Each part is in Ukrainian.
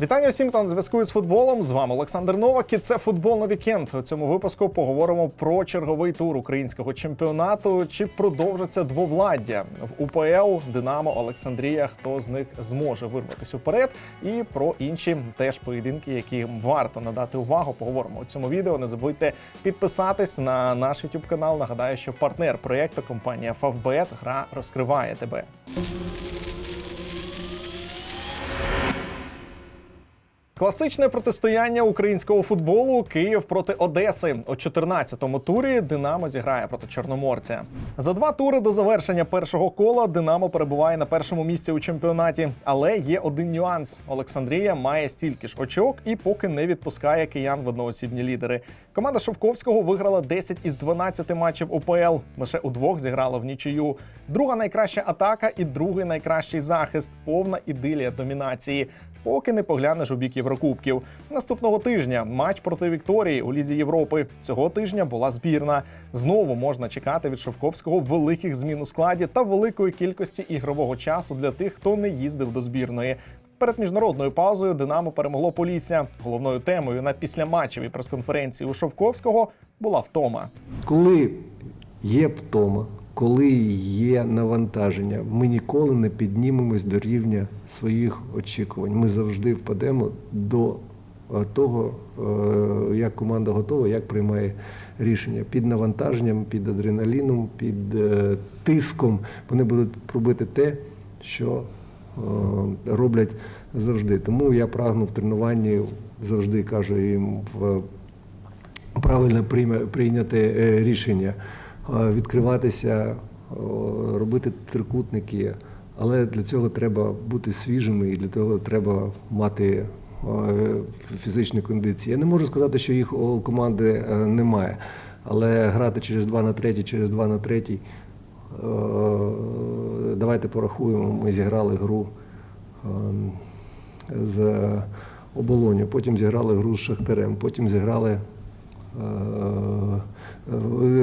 Вітання всім, хто на зв'язку з футболом. З вами Олександр Новак. І це футбол на вікенд. У цьому випуску поговоримо про черговий тур українського чемпіонату. Чи продовжиться двовладдя в УПЛ Динамо Олександрія? Хто з них зможе вирватися вперед? І про інші теж поєдинки, які варто надати увагу. Поговоримо у цьому відео. Не забудьте підписатись на наш YouTube канал. Нагадаю, що партнер проєкту компанія Favbet гра розкриває тебе. Класичне протистояння українського футболу Київ проти Одеси у 14-му турі. Динамо зіграє проти Чорноморця. За два тури до завершення першого кола Динамо перебуває на першому місці у чемпіонаті. Але є один нюанс: Олександрія має стільки ж очок і поки не відпускає киян в одноосібні лідери. Команда Шовковського виграла 10 із 12 матчів УПЛ. Лише у двох зіграла в нічию. Друга найкраща атака і другий найкращий захист. Повна ідилія домінації поки не поглянеш у бік Єврокубків. Наступного тижня матч проти Вікторії у Лізі Європи. Цього тижня була збірна. Знову можна чекати від Шовковського великих змін у складі та великої кількості ігрового часу для тих, хто не їздив до збірної. Перед міжнародною паузою Динамо перемогло Полісся. Головною темою на післяматчевій прес-конференції у Шовковського була втома. Коли є втома, коли є навантаження, ми ніколи не піднімемось до рівня своїх очікувань. Ми завжди впадемо до е, того, е, як команда готова, як приймає рішення. Під навантаженням, під адреналіном, під е, тиском вони будуть робити те, що роблять завжди. Тому я прагну в тренуванні завжди кажу їм правильно прийняти рішення, відкриватися, е, робити трикутники. Але для цього треба бути свіжими і для того треба мати е, фізичні кондиції. Я не можу сказати, що їх у команди е, немає, але грати через 2 на 3, через 2 на 3, давайте порахуємо, ми зіграли гру ем, з оболоню, потім зіграли гру з Шахтарем, потім зіграли е, е,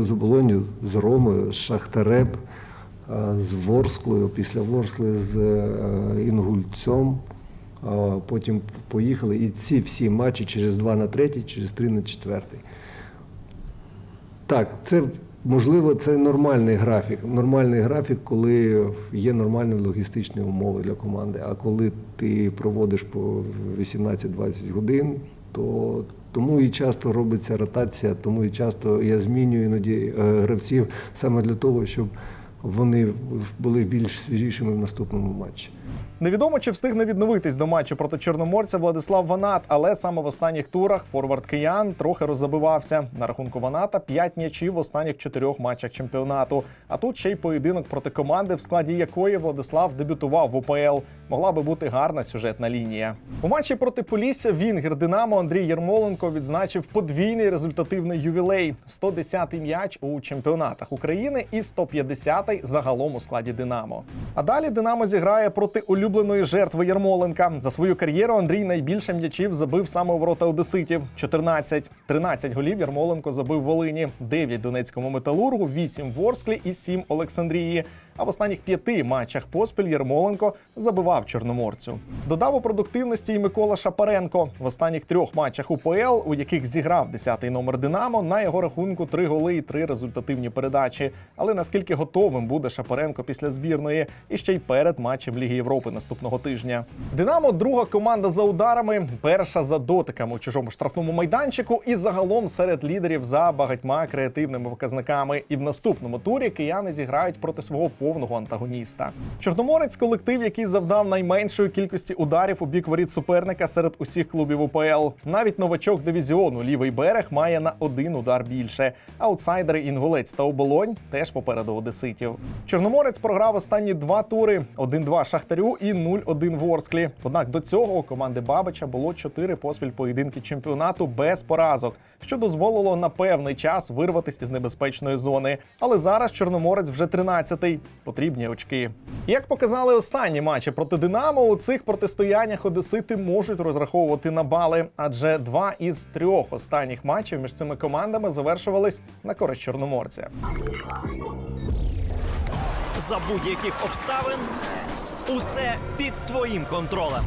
з оболоню, з Ромою, з Шахтарем, е, з Ворсклою, після Ворскли з е, Інгульцем. Потім поїхали. І ці всі матчі через 2 на 3, через 3 на 4. Так, це можливо, це нормальний графік. Нормальний графік, коли є нормальні логістичні умови для команди. А коли ти проводиш по 18-20 годин, то тому і часто робиться ротація, тому і часто я змінюю іноді е, гравців саме для того, щоб вони були більш свіжішими в наступному матчі. Невідомо, чи встигне відновитись до матчу проти чорноморця Владислав Ванат, але саме в останніх турах форвард киян трохи роззабивався. На рахунку Ваната 5 м'ячів в останніх чотирьох матчах чемпіонату. А тут ще й поєдинок проти команди, в складі якої Владислав дебютував в УПЛ. Могла би бути гарна сюжетна лінія. У матчі проти Полісся Вінгер Динамо Андрій Єрмоленко відзначив подвійний результативний ювілей: 110-й м'яч у чемпіонатах України і 150-й загалом у складі Динамо. А далі Динамо зіграє проти улюбленої жертви Єрмоленка. За свою кар'єру Андрій найбільше м'ячів забив саме у ворота одеситів 14. 13 голів Ярмоленко забив в Волині, 9 Донецькому металургу, 8 в Орсклі і 7 Олександрії. А в останніх п'яти матчах поспіль Єрмоленко забивав чорноморцю. Додав у продуктивності і Микола Шапаренко в останніх трьох матчах УПЛ, у яких зіграв 10-й номер Динамо. На його рахунку три голи і три результативні передачі. Але наскільки готовим буде Шапаренко після збірної і ще й перед матчем Ліги Європи наступного тижня. Динамо друга команда за ударами, перша за дотиками у чужому штрафному майданчику, і загалом серед лідерів за багатьма креативними показниками. І в наступному турі кияни зіграють проти свого повного антагоніста. Чорноморець колектив, який завдав найменшої кількості ударів у бік воріт суперника серед усіх клубів УПЛ. Навіть новачок дивізіону лівий берег має на один удар більше. Аутсайдери Інгулець та Оболонь теж попереду одеситів. Чорноморець програв останні два тури: 1-2 Шахтарю і 0-1 Ворсклі. Однак до цього у команди Бабича було чотири поспіль поєдинки чемпіонату без поразок, що дозволило на певний час вирватися із небезпечної зони. Але зараз Чорноморець вже 13-й. Потрібні очки. Як показали останні матчі проти Динамо, у цих протистояннях одесити можуть розраховувати на бали, адже два із трьох останніх матчів між цими командами завершувались на користь чорноморця. За будь-яких обставин усе під твоїм контролем.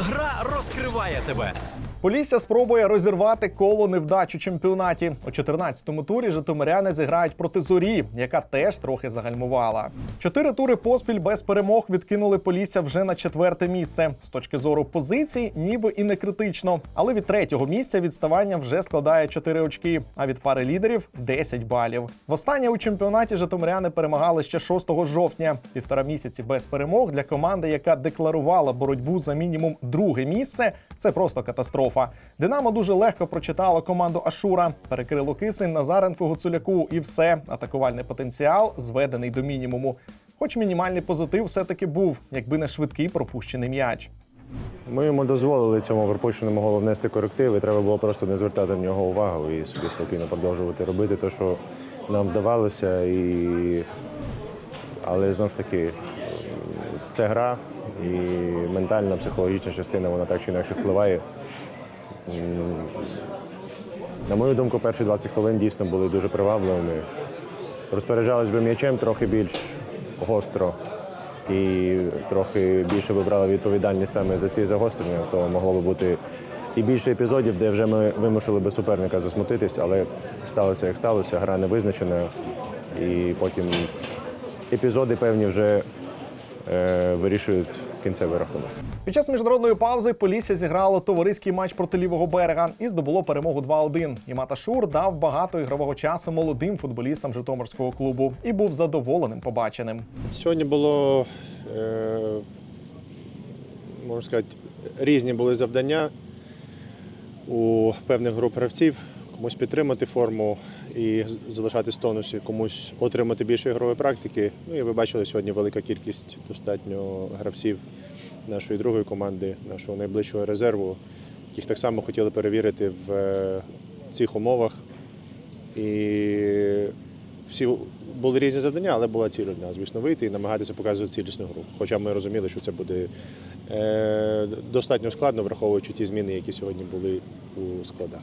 Гра розкриває тебе. Полісся спробує розірвати коло невдач у чемпіонаті. У 14-му турі житомиряни зіграють проти зорі, яка теж трохи загальмувала. Чотири тури поспіль без перемог відкинули Полісся вже на четверте місце. З точки зору позицій, ніби і не критично. Але від третього місця відставання вже складає 4 очки, а від пари лідерів 10 балів. Востаннє у чемпіонаті житомиряни перемагали ще 6 жовтня. Півтора місяці без перемог для команди, яка декларувала боротьбу за мінімум друге місце. Це просто катастрофа. Динамо дуже легко прочитало команду Ашура, перекрило кисень Назаренко Гуцуляку, і все. Атакувальний потенціал зведений до мінімуму. Хоч мінімальний позитив все-таки був, якби не швидкий пропущений м'яч. Ми йому дозволили цьому пропущеному голу внести коректив, і треба було просто не звертати в нього увагу і собі спокійно продовжувати робити те, що нам вдавалося. І... Але знову ж таки, це гра, і ментальна, психологічна частина вона так чи інакше впливає. М, На мою думку, перші 20 хвилин дійсно були дуже привабливими. Розпоряджались би м'ячем трохи більш гостро і трохи більше би брали відповідальність саме за ці загострення, то могло би бути і більше епізодів, де вже ми вимушили би суперника засмутитись, але сталося як сталося, гра не визначена, і потім епізоди певні вже вирішують кінцевий рахунок. Під час міжнародної паузи Полісся зіграло товариський матч проти лівого берега і здобуло перемогу 2-1. І Мата Шур дав багато ігрового часу молодим футболістам Житомирського клубу і був задоволеним побаченим. Сьогодні було, е, можна сказати, різні були завдання у певних груп гравців. Комусь підтримати форму і залишатись в тонусі, комусь отримати більше ігрової практики. Ну і ви бачили сьогодні велика кількість достатньо гравців нашої другої команди, нашого найближчого резерву, яких так само хотіли перевірити в е, цих умовах. І всі були різні завдання, але була ціль одна, звісно, вийти і намагатися показувати цілісну гру. Хоча ми розуміли, що це буде е, достатньо складно, враховуючи ті зміни, які сьогодні були у складах.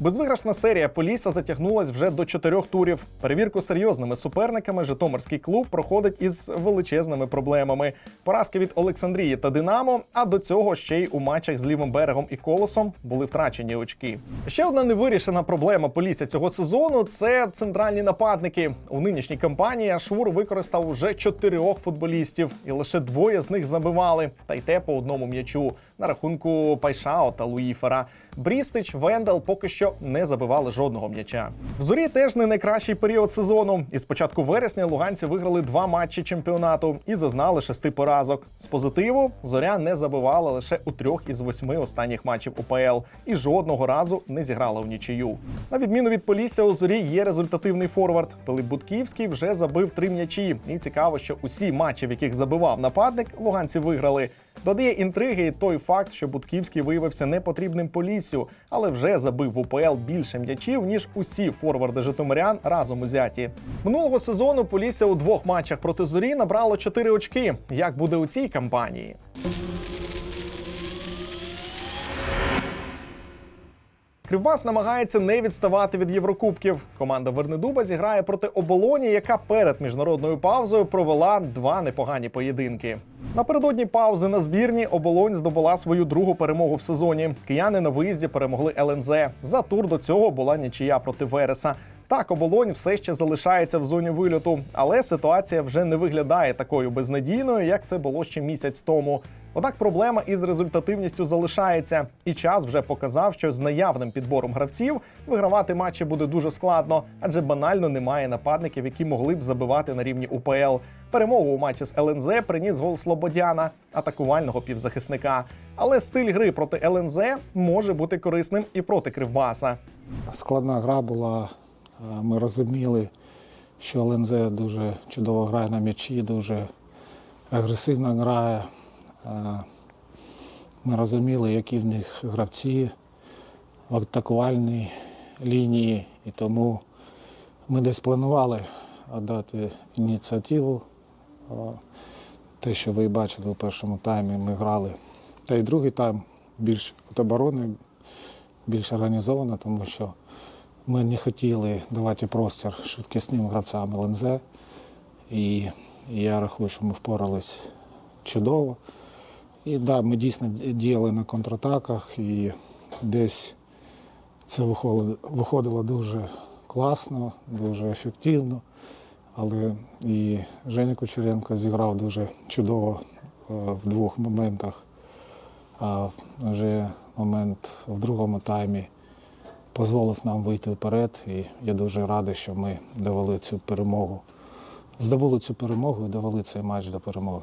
Безвиграшна серія Полісся затягнулась вже до чотирьох турів. Перевірку серйозними суперниками Житомирський клуб проходить із величезними проблемами. Поразки від Олександрії та Динамо. А до цього ще й у матчах з лівим берегом і колосом були втрачені очки. Ще одна невирішена проблема Полісся цього сезону це центральні нападники. У нинішній кампанії Ашур використав уже чотирьох футболістів, і лише двоє з них забивали, та й те по одному м'ячу на рахунку Пайшао та Луїфера. Брістич, Вендел поки що не забивали жодного м'яча. В зорі теж не найкращий період сезону. І з початку вересня луганці виграли два матчі чемпіонату і зазнали шести поразок. З позитиву зоря не забивала лише у трьох із восьми останніх матчів УПЛ і жодного разу не зіграла в нічию. На відміну від Полісся, у зорі є результативний форвард. Пилип Будківський вже забив три м'ячі. І цікаво, що усі матчі, в яких забивав нападник, луганці виграли. Додає інтриги той факт, що Будківський виявився непотрібним Поліссю, але вже забив в УПЛ більше м'ячів, ніж усі форварди Житомирян разом узяті. Минулого сезону Полісся у двох матчах проти зорі набрало 4 очки. Як буде у цій кампанії? Кривбас намагається не відставати від Єврокубків. Команда Вернедуба зіграє проти оболоні, яка перед міжнародною паузою провела два непогані поєдинки. Напередодні паузи на збірні оболонь здобула свою другу перемогу в сезоні. Кияни на виїзді перемогли ЛНЗ. За тур до цього була нічия проти Вереса. Так, оболонь все ще залишається в зоні вильоту, але ситуація вже не виглядає такою безнадійною, як це було ще місяць тому. Однак проблема із результативністю залишається, і час вже показав, що з наявним підбором гравців вигравати матчі буде дуже складно, адже банально немає нападників, які могли б забивати на рівні УПЛ. Перемогу у матчі з ЛНЗ приніс гол Слободяна, атакувального півзахисника. Але стиль гри проти ЛНЗ може бути корисним і проти Кривбаса. Складна гра була. Ми розуміли, що ЛНЗ дуже чудово грає на м'ячі, дуже агресивно грає. Ми розуміли, які в них гравці в атакувальній лінії, і тому ми десь планували дати ініціативу. Те, що ви бачили у першому таймі, ми грали. Та й другий тайм більш від оборони, більш організовано, тому що ми не хотіли давати простір швидкісним гравцям ЛНЗ. І я рахую, що ми впорались чудово. І да, ми дійсно діяли на контратаках, і десь це виходило, виходило дуже класно, дуже ефективно. Але і Женя Кучеренко зіграв дуже чудово е, в двох моментах. А вже момент в другому таймі дозволив нам вийти вперед. І я дуже радий, що ми довели цю перемогу. Здобули цю перемогу і довели цей матч до перемоги.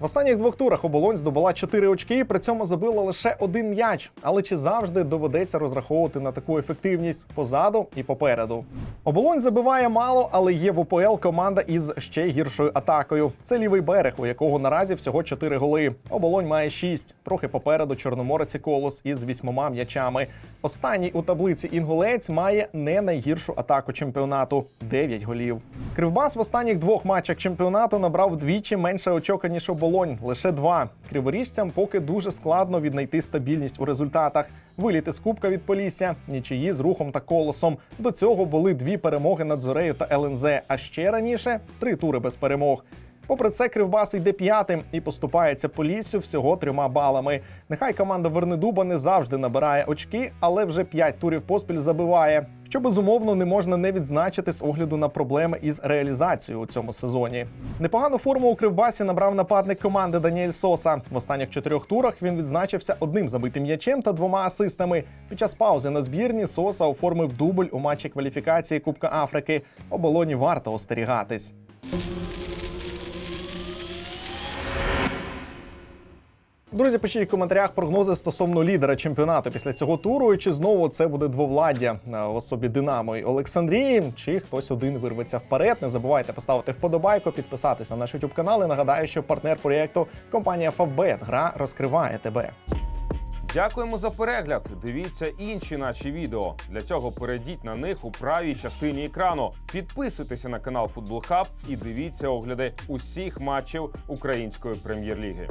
В останніх двох турах оболонь здобула 4 очки, при цьому забила лише один м'яч. Але чи завжди доведеться розраховувати на таку ефективність позаду і попереду? Оболонь забиває мало, але є в ОПЛ команда із ще гіршою атакою. Це лівий берег, у якого наразі всього 4 голи. Оболонь має 6. Трохи попереду Чорноморець Колос із вісьмома м'ячами. Останній у таблиці інгулець має не найгіршу атаку чемпіонату 9 голів. Кривбас в останніх двох матчах чемпіонату набрав двічі менше очок, ніж оболонь лише два. Криворіжцям поки дуже складно віднайти стабільність у результатах. Виліти з Кубка від Полісся, нічиї з рухом та колосом. До цього були дві перемоги над Зорею та ЛНЗ. А ще раніше три тури без перемог. Попри це, Кривбас йде п'ятим і поступається Поліссю всього трьома балами. Нехай команда Вернедуба не завжди набирає очки, але вже п'ять турів поспіль забиває. Що безумовно не можна не відзначити з огляду на проблеми із реалізацією у цьому сезоні. Непогану форму у Кривбасі набрав нападник команди Даніель Соса. В останніх чотирьох турах він відзначився одним забитим м'ячем та двома асистами. Під час паузи на збірні Соса оформив дубль у матчі кваліфікації Кубка Африки. Оболоні варто остерігатись. Друзі, пишіть в коментарях прогнози стосовно лідера чемпіонату після цього туру. І чи знову це буде двовладдя е, в особі Динамо і Олександрії, чи хтось один вирветься вперед. Не забувайте поставити вподобайку, підписатися на наш YouTube канал. І нагадаю, що партнер проєкту компанія Favbet. Гра розкриває тебе. Дякуємо за перегляд. Дивіться інші наші відео. Для цього перейдіть на них у правій частині екрану. Підписуйтеся на канал Футбол Хаб і дивіться огляди усіх матчів української прем'єр-ліги.